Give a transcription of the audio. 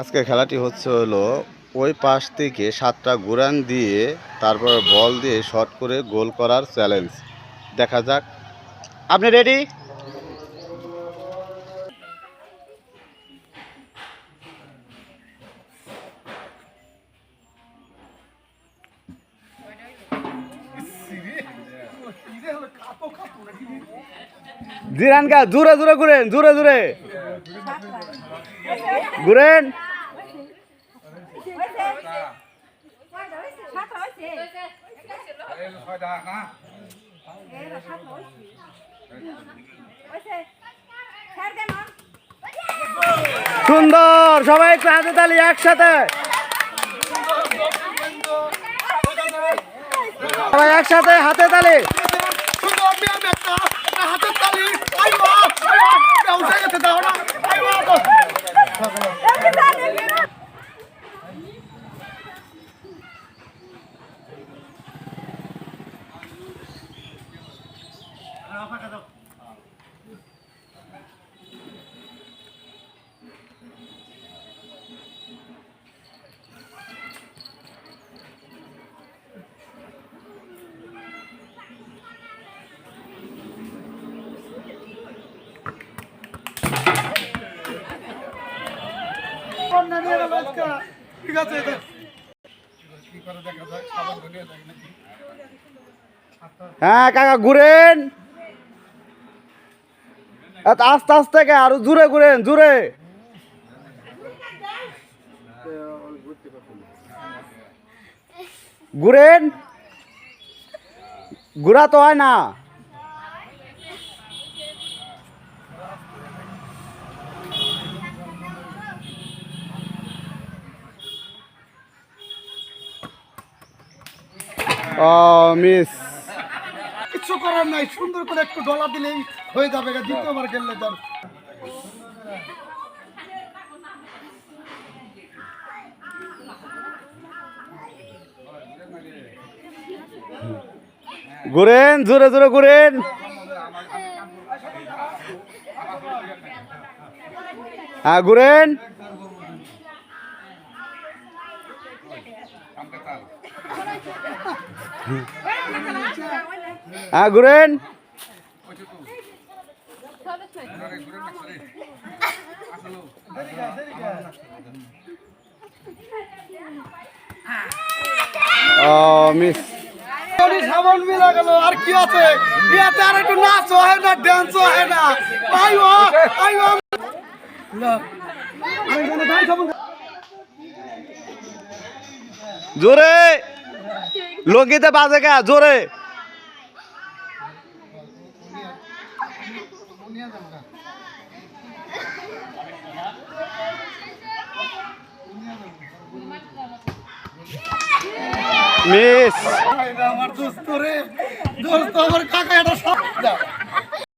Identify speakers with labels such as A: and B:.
A: আজকে খেলাটি হচ্ছে হলো ওই পাশ থেকে সাতটা গুরান দিয়ে তারপর বল দিয়ে শট করে গোল করার চ্যালেঞ্জ। দেখা যাক। আপনি রেডি? জিরান কা জোরে ঘুরেন, জোরে জোরে। ঘুরেন। সুন্দর সবাই একটু হাতে তালি একসাথে। সবাই একসাথে হাতে তালি।
B: ঠিক আছে
A: হ্যাঁ কাকা ঘুরেন। আস্তে আস্তে আরও জুড়ে ঘুরেন জুড়ে ঘুরেন। ঘুরা তো হয় না। ও মিস।
B: কিছু করার নাই, সুন্দর করে একটু ডলা দিলেই হয়ে যাবে দ্বিতীয়বার খেললে ধর।
A: ঘুরেন, জোরে জোরে ঘুরেন। হ্যাঁ ঘুরেন। হ্যাঁ ঘুরেন। ও মিস।
B: সাবান মিলা গেল আর কি আছে? ইয়াতে আর একটু নাচ হয় না ড্যান্স হয় না। আইও আইও।
A: জোরে। লঙ্গিতে বাজে গা জোরে। মিস।
B: আমার দোস্ত রে। দোস্ত আমার কাকা এটা সব।